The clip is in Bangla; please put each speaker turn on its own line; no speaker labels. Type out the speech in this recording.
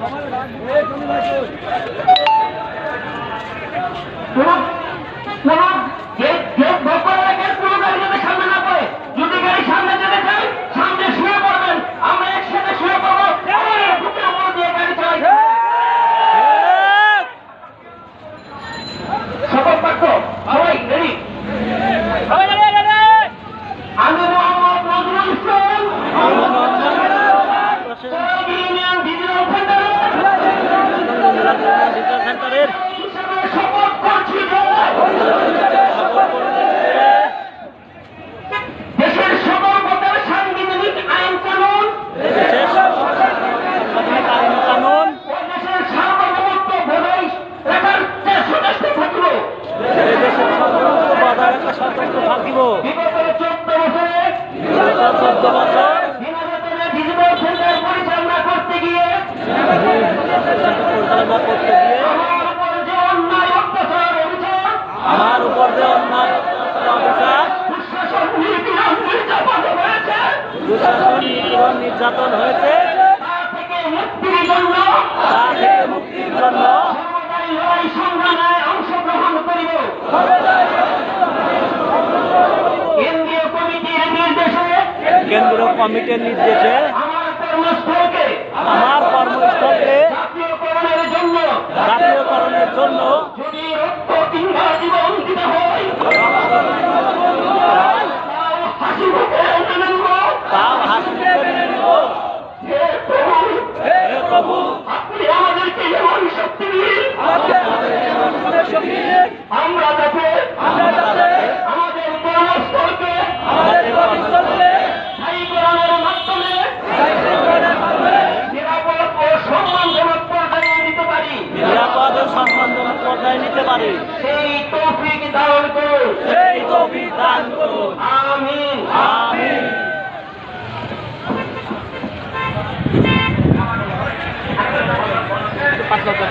Thank you. দুঃশাসন এবং নির্যাতন হয়েছে। মুক্তির জন্য
কেন্দ্রীয় কমিটির নির্দেশে
কেন্দ্রীয় কমিটির নির্দেশে
আমার কর্মস্থলকে জাতীয়করণের জন্য
জাতীয়করণের জন্য
যদি রক্ত কিংবা জীবন
পারি
সেই তৌফিক দান করুন
সেই তৌফিক দান করুন
আমিন।
আমিন। পাঁচ লক্ষ